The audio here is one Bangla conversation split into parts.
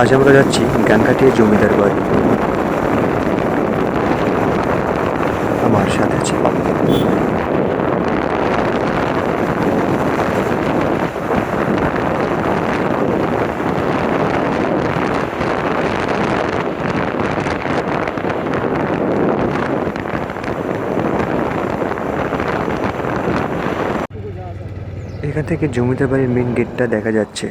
আজ আমরা যাচ্ছি গাঙ্গাটিয়া জমিদার বাড়ি। আমার সাথে আছে এখান থেকে জমিদার বাড়ির মেন গেটটা দেখা যাচ্ছে।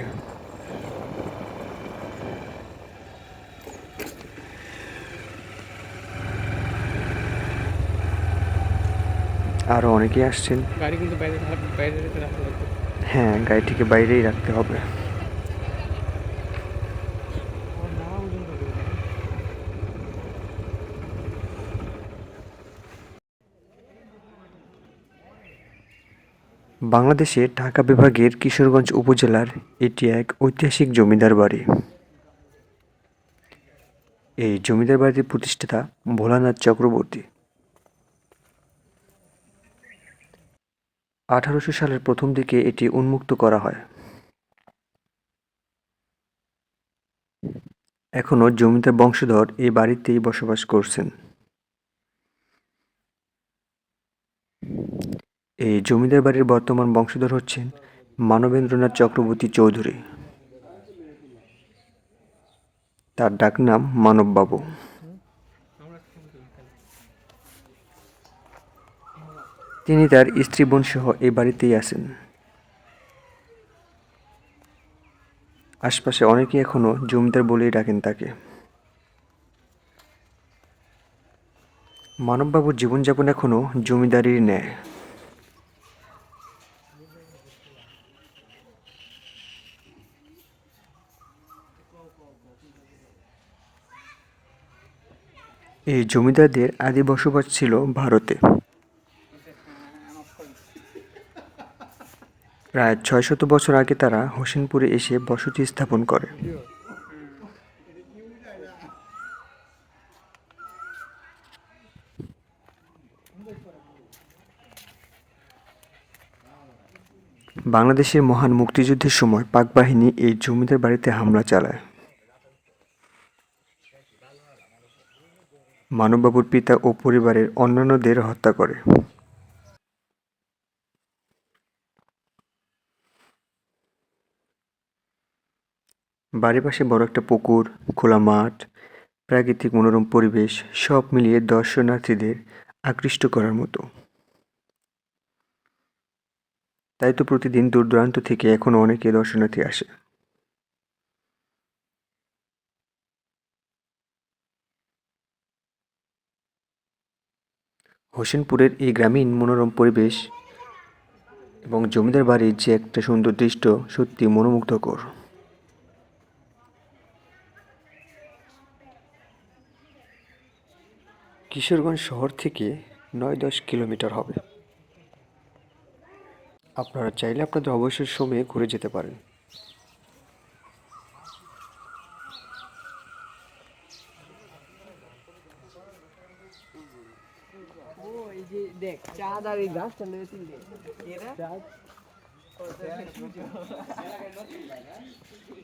আরও অনেকেই আসছেন। গাড়ি কিন্তু বাইরে বাইরে রাখতে লাগবে। হ্যাঁ গাড়িটিকে বাইরেই রাখতে হবে। বাংলাদেশে ঢাকা বিভাগের কিশোরগঞ্জ উপজেলার এটি এক ঐতিহাসিক জমিদার বাড়ি। এই জমিদার বাড়ির প্রতিষ্ঠাতা ভোলানাথ চক্রবর্তী। আঠারোশো সালের প্রথম দিকে এটি উন্মুক্ত করা হয়। এখনও জমিদার বংশধর এই বাড়িতেই বসবাস করছেন। এই জমিদার বাড়ির বর্তমান বংশধর হচ্ছেন মানবেন্দ্রনাথ চক্রবর্তী চৌধুরী। তার ডাকনাম মানববাবু। তিনি তার স্ত্রী বোন সহ এই বাড়িতেই আছেন। আশপাশে অনেকেই এখনও জমিদার বলেই ডাকেন তাকে। মানববাবুর জীবনযাপন এখনও জমিদারির ন্যায়। এই জমিদারদের আদি বসবাস ছিল ভারতে। প্রায় ছয়শত বছর আগে তারা হোসেনপুরে এসে বসতি স্থাপন করে। বাংলাদেশের মহান মুক্তিযুদ্ধের সময় পাক বাহিনী এই জমিদার বাড়িতে হামলা চালায়। মানববাবুর পিতা ও পরিবারের অন্যান্যদের হত্যা করে। বাড়ির পাশে বড় একটা পুকুর, খোলা মাঠ, প্রাকৃতিক মনোরম পরিবেশ, সব মিলিয়ে দর্শনার্থীদের আকৃষ্ট করার মতো। তাই তো প্রতিদিন দূর দূরান্ত থেকে এখনও অনেকে দর্শনার্থী আসে। হোসেনপুরের এই গ্রামীণ মনোরম পরিবেশ এবং জমিদার বাড়ির যে একটা সুন্দর দৃশ্য সত্যি মনোমুগ্ধকর। কিশোরগঞ্জ শহর থেকে নয় দশ কিলোমিটার হবে। আপনারা চাইলে আপনাদের অবসর সময়ে ঘুরে যেতে পারেন। দেখ চাঁদ আর এই গাছটা নেমে তুললে চাঁদ।